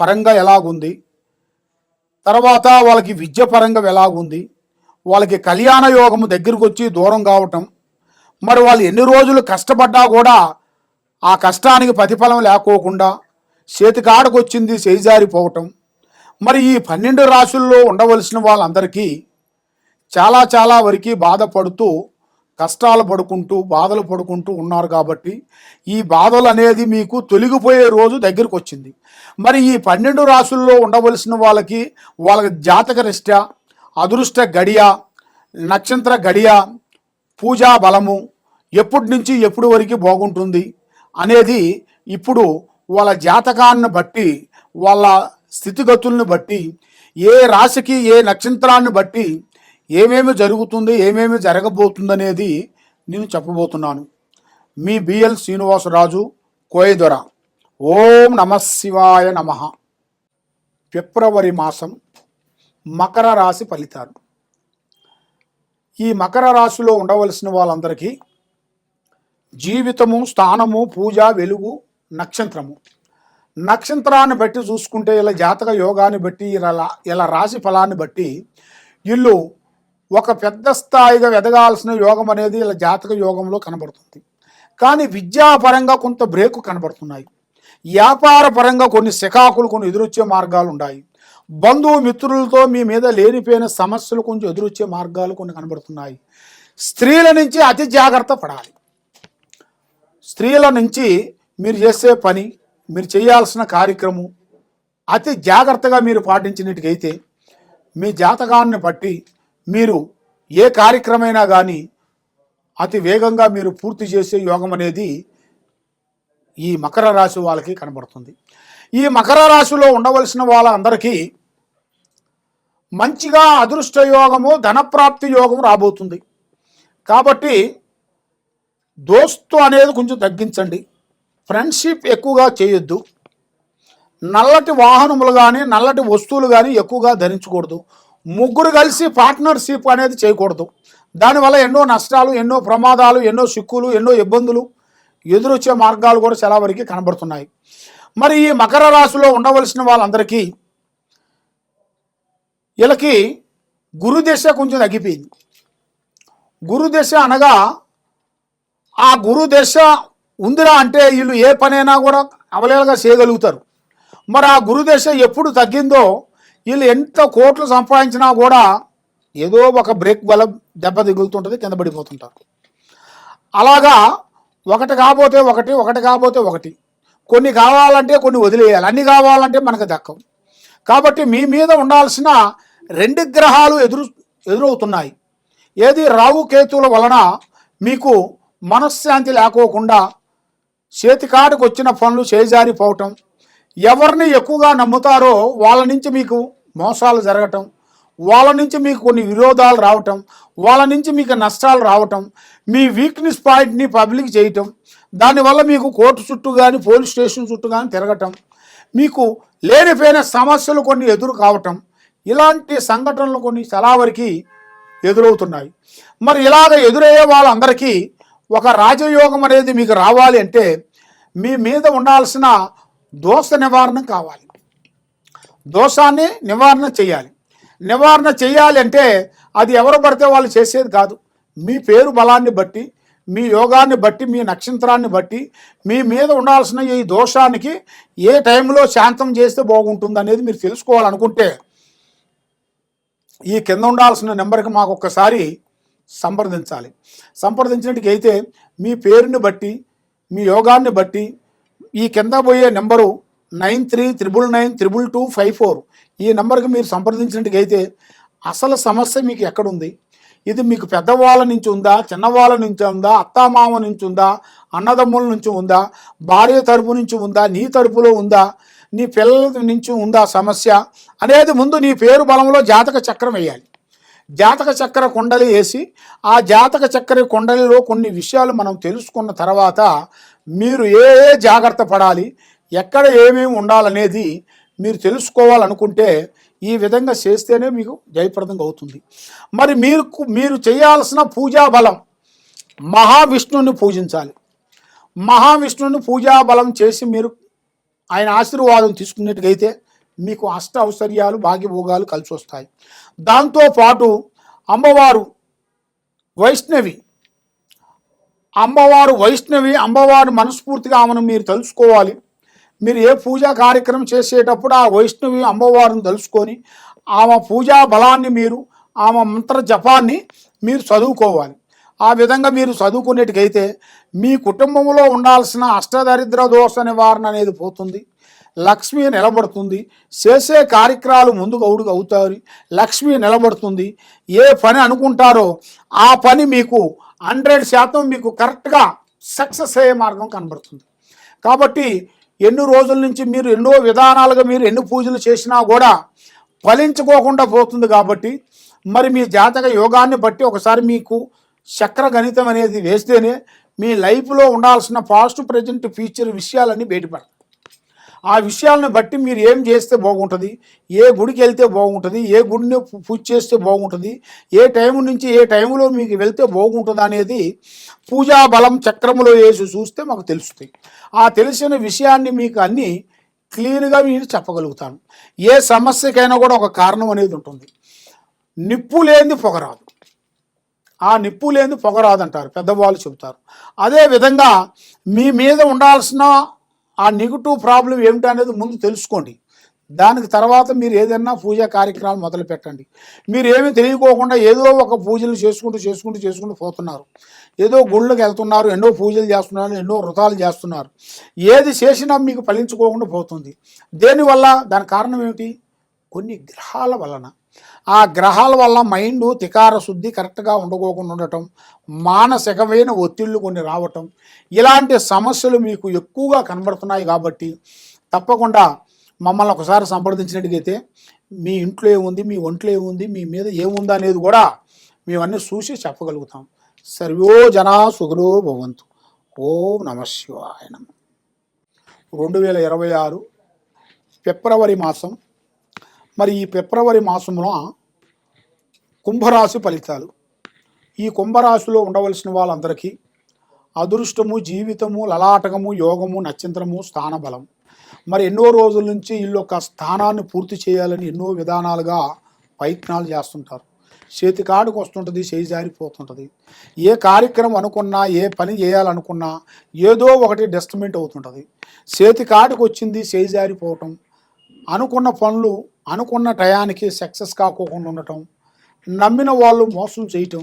పరంగా ఎలాగుంది? తర్వాత వాళ్ళకి విద్య పరంగా ఎలాగుంది? వాళ్ళకి కళ్యాణ యోగము దగ్గరికి వచ్చి దూరం కావటం మరి వాళ్ళు ఎన్ని రోజులు కష్టపడ్డా కూడా ఆ కష్టానికి ప్రతిఫలం లేకోకుండా చేతికాడకు వచ్చింది చేజారిపోవటం. మరి ఈ పన్నెండు రాశుల్లో ఉండవలసిన వాళ్ళందరికీ చాలా చాలా వరకు బాధపడుతూ కష్టాలు పడుకుంటూ బాధలు పడుకుంటూ ఉన్నారు కాబట్టి ఈ బాధలు అనేది మీకు తొలగిపోయే రోజు దగ్గరికి వచ్చింది మరి ఈ పన్నెండు రాసుల్లో ఉండవలసిన వాళ్ళకి వాళ్ళ జాతక రిష్ట అదృష్ట గడియ నక్షత్ర గడియ పూజా బలము ఎప్పటి నుంచి ఎప్పుడు వరకు బాగుంటుంది అనేది ఇప్పుడు వాళ్ళ జాతకాన్ని బట్టి వాళ్ళ స్థితిగతుల్ని బట్టి ఏ రాశికి ఏ నక్షత్రాన్ని బట్టి ఏమేమి జరుగుతుంది ఏమేమి జరగబోతుంది అనేది నేను చెప్పబోతున్నాను. మీ బిఎల్ శ్రీనివాసరాజు కోయదొర. ఓం నమ శివాయ నమ. ఫిబ్రవరి మాసం మకర రాశి ఫలితాలు. ఈ మకర రాశిలో ఉండవలసిన వాళ్ళందరికీ జీవితము స్థానము పూజ వెలుగు నక్షత్రము. నక్షత్రాన్ని బట్టి చూసుకుంటే ఇలా జాతక యోగాన్ని బట్టి ఇలా ఇలా రాశి ఫలాన్ని బట్టి వీళ్ళు ఒక పెద్ద స్థాయిగా ఎదగాల్సిన యోగం అనేది ఇలా జాతక యోగంలో కనబడుతుంది. కానీ విద్యాపరంగా కొంత బ్రేకు కనబడుతున్నాయి. వ్యాపార పరంగా కొన్ని శకాకులు కొన్ని ఎదురొచ్చే మార్గాలు ఉన్నాయి బంధువు మిత్రులతో మీ మీద లేనిపోయిన సమస్యలు కొంచెం ఎదురొచ్చే మార్గాలు కొన్ని కనబడుతున్నాయి. స్త్రీల నుంచి అతి జాగ్రత్త పడాలి. స్త్రీల నుంచి మీరు చేసే పని మీరు చేయాల్సిన కార్యక్రమం అతి జాగ్రత్తగా మీరు పాటించినట్టుకైతే మీ జాతకాన్ని బట్టి మీరు ఏ కార్యక్రమైనా కానీ అతి వేగంగా మీరు పూర్తి చేసే యోగం అనేది ఈ మకర రాశి వాళ్ళకి కనబడుతుంది. ఈ మకర రాశిలో ఉండవలసిన వాళ్ళందరికీ మంచిగా అదృష్ట యోగము ధనప్రాప్తి యోగం రాబోతుంది. కాబట్టి దోస్తు అనేది కొంచెం తగ్గించండి. ఫ్రెండ్షిప్ ఎక్కువగా చేయొద్దు. నల్లటి వాహనములు కానీ నల్లటి వస్తువులు కానీ ఎక్కువగా ధరించకూడదు. ముగ్గురు కలిసి పార్ట్నర్షిప్ అనేది చేయకూడదు. దానివల్ల ఎన్నో నష్టాలు ఎన్నో ప్రమాదాలు ఎన్నో సిక్కులు ఎన్నో ఇబ్బందులు ఎదురొచ్చే మార్గాలు కూడా చాలా వరకు కనబడుతున్నాయి. మరి ఈ మకర రాశిలో ఉండవలసిన వాళ్ళందరికీ వీళ్ళకి గురుదశ కొంచెం తగ్గిపోయింది. గురుదశ అనగా ఆ గురుదశ ఉందిరా అంటే వీళ్ళు ఏ పనైనా కూడా అవలేలుగా చేయగలుగుతారు. మరి ఆ గురుదశ ఎప్పుడు తగ్గిందో వీళ్ళు ఎంత కోట్లు సంపాదించినా కూడా ఏదో ఒక బ్రేక్ బలం దెబ్బ దిగులుతుంటుంది కింద పడిపోతుంటారు. అలాగా ఒకటి కాబోతే ఒకటి ఒకటి కాబోతే ఒకటి. కొన్ని కావాలంటే కొన్ని వదిలేయాలి. అన్ని కావాలంటే మనకు దక్కవు. కాబట్టి మీ మీద ఉండాల్సిన రెండు గ్రహాలు ఎదురు ఎదురవుతున్నాయి. ఏది రావు కేతువుల వలన మీకు మనశ్శాంతి లేకోకుండా చేతికాడికి వచ్చిన పనులు చేజారిపోవటం ఎవరిని ఎక్కువగా నమ్ముతారో వాళ్ళ నుంచి మీకు మోసాలు జరగటం వాళ్ళ నుంచి మీకు కొన్ని విరోధాలు రావటం వాళ్ళ నుంచి మీకు నష్టాలు రావటం మీ వీక్నెస్ పాయింట్ని పబ్లిక్ చేయటం దానివల్ల మీకు కోర్టు చుట్టూ కానీ పోలీస్ స్టేషన్ చుట్టూ కానీ తిరగటం మీకు లేనిపోయిన సమస్యలు కొన్ని ఎదురు కావటం ఇలాంటి సంఘటనలు కొన్ని చాలా వరకు ఎదురవుతున్నాయి. మరి ఇలాగ ఎదురయ్యే వాళ్ళందరికీ ఒక రాజయోగం అనేది మీకు రావాలి అంటే మీ మీద ఉండాల్సిన దోష నివారణ కావాలి. దోషాన్ని నివారణ చేయాలి. నివారణ చేయాలి అంటే అది ఎవరు పడితే వాళ్ళు చేసేది కాదు. మీ పేరు బలాన్ని బట్టి మీ యోగాన్ని బట్టి మీ నక్షత్రాన్ని బట్టి మీ మీద ఉండాల్సిన ఈ దోషానికి ఏ టైంలో శాంతం చేస్తే బాగుంటుంది అనేది మీరు తెలుసుకోవాలనుకుంటే ఈ కింద ఉండాల్సిన నెంబర్కి మాకు ఒక్కసారి సంప్రదించాలి. సంప్రదించినట్టుకైతే మీ పేరుని బట్టి మీ యోగాన్ని బట్టి ఈ కింద పోయే number nine three triple nine triple two five four. ఈ నెంబర్కి మీరు సంప్రదించినట్టుగైతే అయితే అసలు సమస్య మీకు ఎక్కడుంది? ఇది మీకు పెద్దవాళ్ళ నుంచి ఉందా? చిన్నవాళ్ళ నుంచి ఉందా? అత్తామామ నుంచి ఉందా? అన్నదమ్ముల నుంచి ఉందా? భార్య తరపు నుంచి ఉందా? నీ తరపులో ఉందా? నీ పిల్లల నుంచి ఉందా సమస్య? అనేది ముందు నీ పేరు బలంలో జాతక చక్రం వేయాలి. జాతక చక్ర కుండలి వేసి ఆ జాతక చక్ర కుండలిలో కొన్ని విషయాలు మనం తెలుసుకున్న తర్వాత మీరు ఏ ఏ జాగ్రత్త పడాలి? ఎక్కడ ఏమేమి ఉండాలనేది మీరు తెలుసుకోవాలనుకుంటే ఈ విధంగా చేస్తేనే మీకు జయప్రదంగా అవుతుంది. మరి మీరు మీరు చేయాల్సిన పూజా బలం మహావిష్ణువుని పూజించాలి. మహావిష్ణువుని పూజా బలం చేసి మీరు ఆయన ఆశీర్వాదం తీసుకున్నట్టుగైతే మీకు అష్ట ఔశ్వర్యాలు భాగ్యభోగాలు కలిసి వస్తాయి. దాంతోపాటు అమ్మవారు వైష్ణవి అమ్మవారు వైష్ణవి అమ్మవారు మనస్ఫూర్తిగా ఆమెను మీరు తెలుసుకోవాలి. మీరు ఏ పూజా కార్యక్రమం చేసేటప్పుడు ఆ వైష్ణవి అమ్మవారిని తెలుసుకొని ఆమె పూజా బలాన్ని మీరు ఆమె మంత్ర జపాన్ని మీరు చదువుకోవాలి. ఆ విధంగా మీరు చదువుకునేటికైతే మీ కుటుంబంలో ఉండాల్సిన అష్టదరిద్ర దోష నివారణ అనేది పోతుంది. లక్ష్మి నిలబడుతుంది. చేసే కార్యక్రమాలు ముందుకు అవుడుగా అవుతారు లక్ష్మి నిలబడుతుంది. ఏ పని అనుకుంటారో ఆ పని మీకు హండ్రెడ్ శాతం మీకు కరెక్ట్గా సక్సెస్ అయ్యే మార్గం కనబడుతుంది. కాబట్టి ఎన్ని రోజుల నుంచి మీరు ఎన్నో విధానాలుగా మీరు ఎన్ని పూజలు చేసినా కూడా ఫలించుకోకుండా పోతుంది కాబట్టి మరి మీ జాతక యోగాన్ని బట్టి ఒకసారి మీకు చక్ర గణితం అనేది వేస్తేనే మీ లైఫ్లో ఉండాల్సిన పాస్ట్ ప్రజెంట్ ఫ్యూచర్ విషయాలన్నీ బయటపడతాయి. ఆ విషయాలను బట్టి మీరు ఏం చేస్తే బాగుంటుంది? ఏ గుడికి వెళ్తే బాగుంటుంది? ఏ గుడిని పూజ చేస్తే బాగుంటుంది? ఏ టైం నుంచి ఏ టైంలో మీకు వెళ్తే బాగుంటుంది అనేది పూజా బలం చక్రములో వేసి చూస్తే మాకు తెలుస్తుంది. ఆ తెలిసిన విషయాన్ని మీకు అన్నీ క్లియర్గా మీరు చెప్పగలుగుతాను ఏ సమస్యకైనా కూడా ఒక కారణం అనేది ఉంటుంది. నిప్పు లేనిది పొగరాదు. ఆ నిప్పు లేని పొగరాదంటారు. పెద్దవాళ్ళు చెబుతారు. అదే విధంగా మీ మీద ఉండాల్సిన ఆ నెగిటివ్ ప్రాబ్లం ఏమిటి అనేది ముందు తెలుసుకోండి. దానికి తర్వాత మీరు ఏదైనా పూజా కార్యక్రమాలు మొదలు పెట్టండి. మీరు ఏమీ తెలియకోకుండా ఏదో ఒక పూజలు చేసుకుంటూ చేసుకుంటూ చేసుకుంటూ పోతున్నారు. ఏదో గుళ్ళకి వెళ్తున్నారు ఎన్నో పూజలు చేస్తున్నారు ఎన్నో వ్రతాలు చేస్తున్నారు. ఏది చేసినా మీకు ఫలించుకోకుండా పోతుంది. దేనివల్ల? దాని కారణం ఏమిటి? కొన్ని గ్రహాల వలన. ఆ గ్రహాల వల్ల మైండ్ తికార శుద్ధి కరెక్ట్గా ఉండకోకుండా ఉండటం మానసికమైన ఒత్తిళ్ళు కొన్ని రావటం ఇలాంటి సమస్యలు మీకు ఎక్కువగా కనబడుతున్నాయి కాబట్టి తప్పకుండా మమ్మల్ని ఒకసారి సంప్రదించినట్టుగైతే మీ ఇంట్లో ఏముంది మీ ఒంట్లో ఏముంది మీ మీద ఏముంది అనేది కూడా మేమన్నీ చూసి చెప్పగలుగుతాం. సర్వో జనా సుఖలో భవంతు. ఓం నమ శివాయ నమ. రెండు వేల ఇరవై ఆరు ఫిబ్రవరి మాసం మరి ఈ ఫిబ్రవరి మాసంలో కుంభరాశి ఫలితాలు. ఈ కుంభరాశిలో ఉండవలసిన వాళ్ళందరికీ అదృష్టము జీవితము లలాటకము యోగము నక్షత్రము స్థానబలం మరి ఎన్నో రోజుల నుంచి వీళ్ళు ఒక స్థానాన్ని పూర్తి చేయాలని ఎన్నో విధానాలుగా ప్రయత్నాలు చేస్తుంటారు. చేతి కాడుకు వస్తుంటుంది చేయి జారిపోతుంటుంది. ఏ కార్యక్రమం అనుకున్నా ఏ పని చేయాలనుకున్నా ఏదో ఒకటి డస్ట్మెంట్ అవుతుంటుంది. చేతి కాడుకు వచ్చింది చేయి జారిపోవటం. అనుకున్న పనులు అనుకున్న టయానికి సక్సెస్ కాకోకుండా ఉండటం నమ్మిన వాళ్ళు మోసం చేయటం.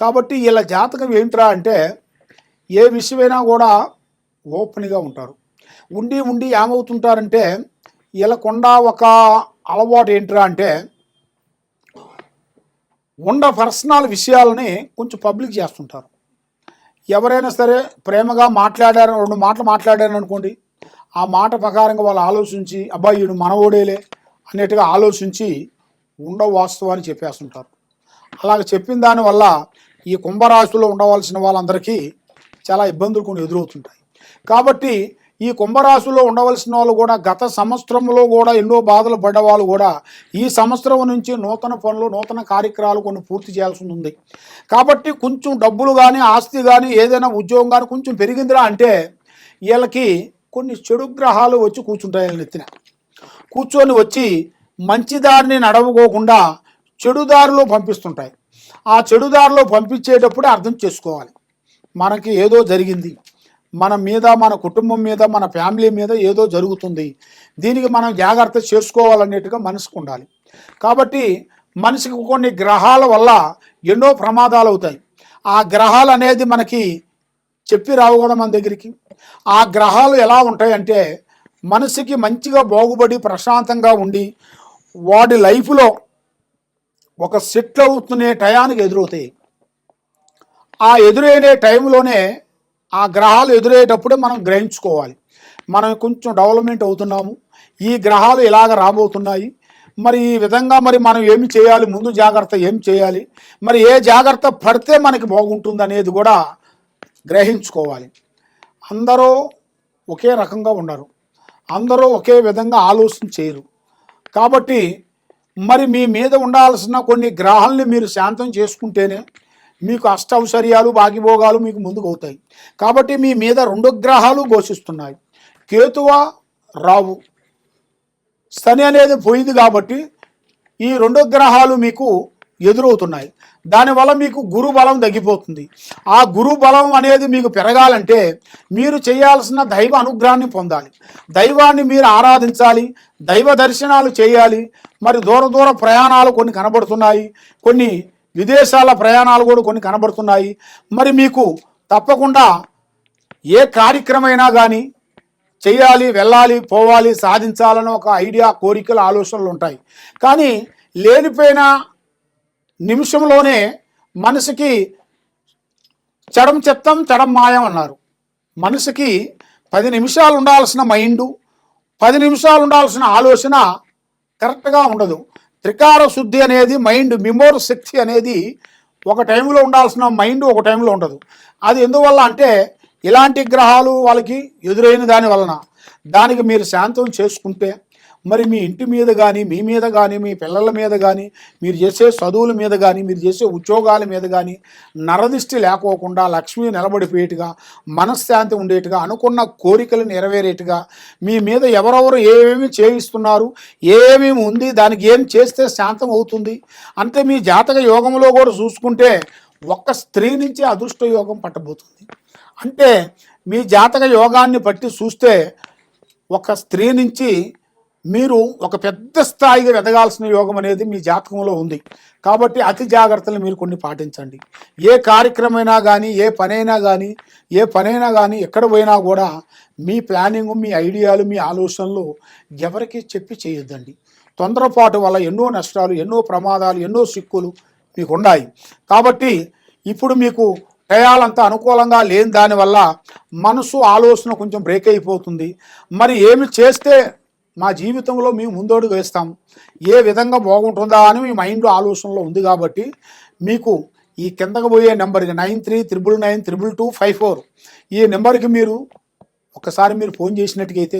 కాబట్టి వీళ్ళ జాతకం ఏంట్రా అంటే ఏ విషయమైనా కూడా ఓపెన్గా ఉంటారు. ఉండి ఉండి ఏమవుతుంటారంటే వీళ్ళకుండా ఒక అలవాటు ఏంట్రా అంటే ఉండ పర్సనల్ విషయాలని కొంచెం పబ్లిక్ చేస్తుంటారు. ఎవరైనా సరే ప్రేమగా మాట్లాడారు రెండు మాటలు మాట్లాడారు అనుకోండి ఆ మాట ప్రకారంగా వాళ్ళు ఆలోచించి అబ్బాయిడు మనవోడేలే అనేట్టుగా ఆలోచించి ఉండ వాస్తవాన్ని చెప్పేస్తుంటారు. అలాగ చెప్పిన దానివల్ల ఈ కుంభరాశిలో ఉండవలసిన వాళ్ళందరికీ చాలా ఇబ్బందులు కొన్ని ఎదురవుతుంటాయి. కాబట్టి ఈ కుంభరాశిలో ఉండవలసిన వాళ్ళు కూడా గత సంవత్సరంలో కూడా ఎన్నో బాధలు పడ్డ వాళ్ళు కూడా ఈ సంవత్సరం నుంచి నూతన పనులు నూతన కార్యక్రమాలు కొన్ని పూర్తి చేయాల్సి ఉంది కాబట్టి కొంచెం డబ్బులు కానీ ఆస్తి కానీ ఏదైనా ఉద్యోగం కానీ కొంచెం పెరిగిందిరా అంటే వీళ్ళకి కొన్ని చెడు గ్రహాలు వచ్చి కూర్చుంటాయి వీళ్ళ నెత్తిన. కూర్చొని వచ్చి మంచి దారిని నడవకోకుండా చెడుదారిలో పంపిస్తుంటాయి. ఆ చెడుదారిలో పంపించేటప్పుడు పంపించేటప్పుడే అర్థం చేసుకోవాలి. మనకి ఏదో జరిగింది. మన మీద మన కుటుంబం మీద మన ఫ్యామిలీ మీద ఏదో జరుగుతుంది. దీనికి మనం జాగ్రత్త చేసుకోవాలనేట్టుగా మనసుకు ఉండాలి. కాబట్టి మనిషికి కొన్ని గ్రహాల వల్ల ఎన్నో ప్రమాదాలు అవుతాయి. ఆ గ్రహాలు అనేది మనకి చెప్పి రావు కూడా మన దగ్గరికి. ఆ గ్రహాలు ఎలా ఉంటాయంటే మనసుకి మంచిగా బాగుపడి ప్రశాంతంగా ఉండి వాడి లైఫ్లో ఒక సెటిల్ అవుతునే టయానికి ఎదురవుతాయి. ఆ ఎదురయ్యే టైంలోనే ఆ గ్రహాలు ఎదురయ్యేటప్పుడే మనం గ్రహించుకోవాలి. మనం కొంచెం డెవలప్మెంట్ అవుతున్నాము. ఈ గ్రహాలు ఇలాగ రాబోతున్నాయి. మరి ఈ విధంగా మరి మనం ఏమి చేయాలి? ముందు జాగ్రత్త ఏం చేయాలి? మరి ఏ జాగ్రత్త పడితే మనకి బాగుంటుంది అనేది కూడా గ్రహించుకోవాలి. అందరూ ఒకే రకంగా ఉండరు. అందరూ ఒకే విధంగా ఆలోచన చేయరు. కాబట్టి మరి మీ మీద ఉండాల్సిన కొన్ని గ్రహాలని మీరు శాంతం చేసుకుంటేనే మీకు అష్టౌశ్వర్యాలు భాగ్యభోగాలు మీకు ముందుకు అవుతాయి కాబట్టి మీ మీద రెండు గ్రహాలు ఘోషిస్తున్నాయి. కేతువ రావు. శని అనేది పోయింది కాబట్టి ఈ రెండు గ్రహాలు మీకు ఎదురవుతున్నాయి. దానివల్ల మీకు గురు బలం తగ్గిపోతుంది. ఆ గురు బలం అనేది మీకు పెరగాలంటే మీరు చేయాల్సిన దైవ అనుగ్రహాన్ని పొందాలి. దైవాన్ని మీరు ఆరాధించాలి. దైవ దర్శనాలు చేయాలి. మరి దూర దూర ప్రయాణాలు కొన్ని కనబడుతున్నాయి. కొన్ని విదేశాల ప్రయాణాలు కూడా కొన్ని కనబడుతున్నాయి. మరి మీకు తప్పకుండా ఏ కార్యక్రమైనా కానీ చేయాలి వెళ్ళాలి పోవాలి సాధించాలని ఒక ఐడియా కోరికలు ఆలోచనలు ఉంటాయి. కానీ లేనిపోయిన నిమిషంలోనే మనసుకి చడం చెత్తం చడం మాయం అన్నారు. మనసుకి పది నిమిషాలు ఉండాల్సిన మైండు పది నిమిషాలు ఉండాల్సిన ఆలోచన కరెక్ట్గా ఉండదు. త్రికార శుద్ధి అనేది మైండ్ మిమోర్ శక్తి అనేది ఒక టైంలో ఉండాల్సిన మైండ్ ఒక టైంలో ఉండదు. అది ఎందువల్ల అంటే ఇలాంటి గ్రహాలు వాళ్ళకి ఎదురైన దాని వలన. దానికి మీరు శాంతం చేసుకుంటే మరి మీ ఇంటి మీద కానీ మీ మీద కానీ మీ పిల్లల మీద కానీ మీరు చేసే చదువుల మీద కానీ మీరు చేసే ఉద్యోగాల మీద కానీ నరదిష్టి లేకోకుండా లక్ష్మి నిలబడిపోయేట్టుగా మనశ్శాంతి ఉండేట్టుగా అనుకున్న కోరికలు నెరవేరేట్టుగా మీ మీద ఎవరెవరు ఏమేమి చేయిస్తున్నారు ఏమేమి ఉంది దానికి ఏం చేస్తే శాంతం అవుతుంది అంతే మీ జాతక యోగంలో కూడా చూసుకుంటే ఒక్క స్త్రీ నుంచి అదృష్ట యోగం పట్టబోతుంది. అంటే మీ జాతక యోగాన్ని బట్టి చూస్తే ఒక స్త్రీ నుంచి మీరు ఒక పెద్ద స్థాయిగా ఎదగాల్సిన యోగం అనేది మీ జాతకంలో ఉంది. కాబట్టి అతి జాగ్రత్తలు మీరు కొన్ని పాటించండి. ఏ కార్యక్రమైనా కానీ ఏ పనైనా కానీ ఏ పనైనా కానీ ఎక్కడ పోయినా కూడా మీ ప్లానింగ్ మీ ఐడియాలు మీ ఆలోచనలు ఎవరికి చెప్పి చేయొద్దండి. తొందరపాటు వల్ల ఎన్నో నష్టాలు ఎన్నో ప్రమాదాలు ఎన్నో సిక్కులు మీకు ఉన్నాయి కాబట్టి ఇప్పుడు మీకు టయాలంతా అనుకూలంగా లేని దానివల్ల మనసు ఆలోచన కొంచెం బ్రేక్ అయిపోతుంది. మరి ఏమి చేస్తే మా జీవితంలో మేము ముందడుగు వేస్తాం. ఏ విధంగా బాగుంటుందా అని మీ మైండ్ ఆలోచనలో ఉంది కాబట్టి మీకు ఈ కిందకు పోయే నెంబర్కి nine three triple nine triple two five four. ఈ నెంబర్కి మీరు ఒకసారి మీరు ఫోన్ చేసినట్టుకైతే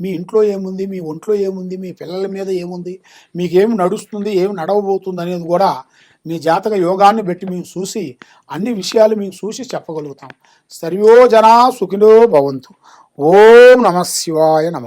మీ ఇంట్లో ఏముంది మీ ఒంట్లో ఏముంది మీ పిల్లల మీద ఏముంది మీకు ఏమి నడుస్తుంది ఏమి నడవబోతుంది అనేది కూడా మీ జాతక యోగాన్ని బట్టి మేము చూసి అన్ని విషయాలు మేము చూసి చెప్పగలుగుతాం. సర్వో జనా సుఖినో భవంతు. ఓం నమ శివాయ నమ.